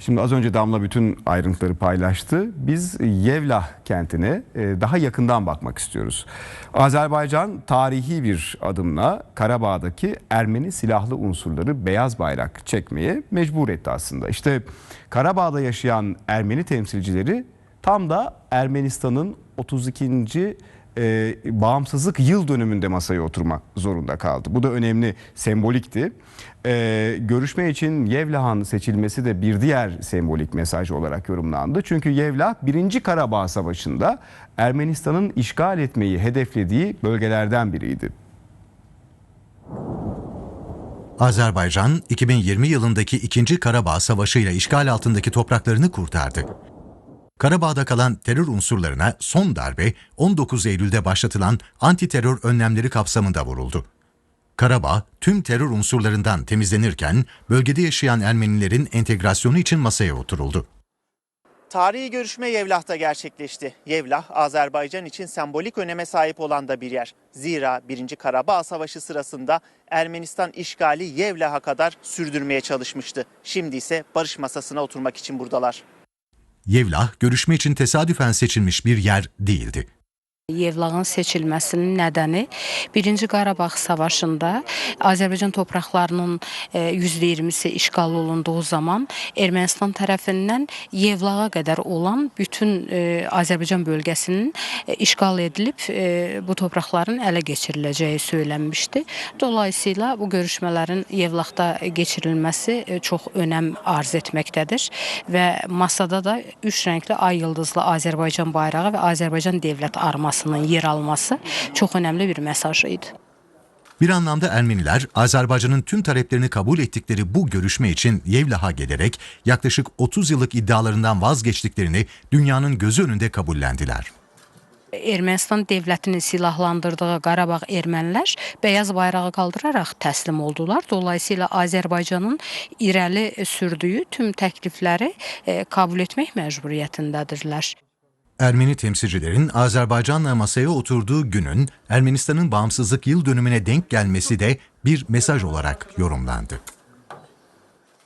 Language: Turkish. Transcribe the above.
Şimdi az önce Damla bütün ayrıntıları paylaştı. Biz Yevlah kentine e, daha yakından bakmak istiyoruz. Azerbaycan tarihi bir adımla Karabağ'daki Ermeni silahlı unsurları beyaz bayrak çekmeye mecbur etti aslında. İşte Karabağ'da yaşayan Ermeni temsilcileri tam da Ermenistan'ın 32 e, bağımsızlık yıl dönümünde masaya oturmak zorunda kaldı. Bu da önemli, sembolikti. E, görüşme için Yevlah'ın seçilmesi de bir diğer sembolik mesaj olarak yorumlandı. Çünkü Yevlah 1. Karabağ Savaşı'nda Ermenistan'ın işgal etmeyi hedeflediği bölgelerden biriydi. Azerbaycan 2020 yılındaki 2. Karabağ Savaşı ile işgal altındaki topraklarını kurtardı. Karabağ'da kalan terör unsurlarına son darbe 19 Eylül'de başlatılan anti terör önlemleri kapsamında vuruldu. Karabağ tüm terör unsurlarından temizlenirken bölgede yaşayan Ermenilerin entegrasyonu için masaya oturuldu. Tarihi görüşme Yevlah'ta gerçekleşti. Yevlah, Azerbaycan için sembolik öneme sahip olan da bir yer. Zira 1. Karabağ Savaşı sırasında Ermenistan işgali Yevlah'a kadar sürdürmeye çalışmıştı. Şimdi ise barış masasına oturmak için buradalar. Yevlah görüşme için tesadüfen seçilmiş bir yer değildi. Yevlağın seçilməsinin nədəni 1-ci Qarabağ savaşında Azərbaycan torpaqlarının e, %20-si işğal olunduğu zaman Ermənistan tərəfindən Yevlağa qədər olan bütün e, Azərbaycan bölgəsinin e, işğal edilib e, bu torpaqların ələ keçiriləcəyi söylənmişdi. Dolayısıyla bu görüşmələrin Yevlaqda keçirilməsi e, çox önəm arz etməkdədir və masada da üç rəngli ay yıldızlı Azərbaycan bayrağı və Azərbaycan dövlət armasının yer alması çox önəmli bir mesaj idi. Bir anlamda Ermeniler Azerbaycan'ın tüm taleplerini kabul ettikleri bu görüşme için Yevlah'a gelerek yaklaşık 30 yıllık iddialarından vazgeçtiklerini dünyanın gözü önünde kabullendiler. Ermənistan dövlətini silahlandırdığı Qarabağ ermənilər beyaz bayrağı qaldıraraq təslim oldular. Dolayısıyla Azərbaycanın irəli sürdüyü tüm təklifləri e, qəbul etmək məcburiyyətindədirlər. Ermeni temsilcilerin Azerbaycan'la masaya oturduğu günün Ermenistan'ın bağımsızlık yıl dönümüne denk gelmesi de bir mesaj olarak yorumlandı.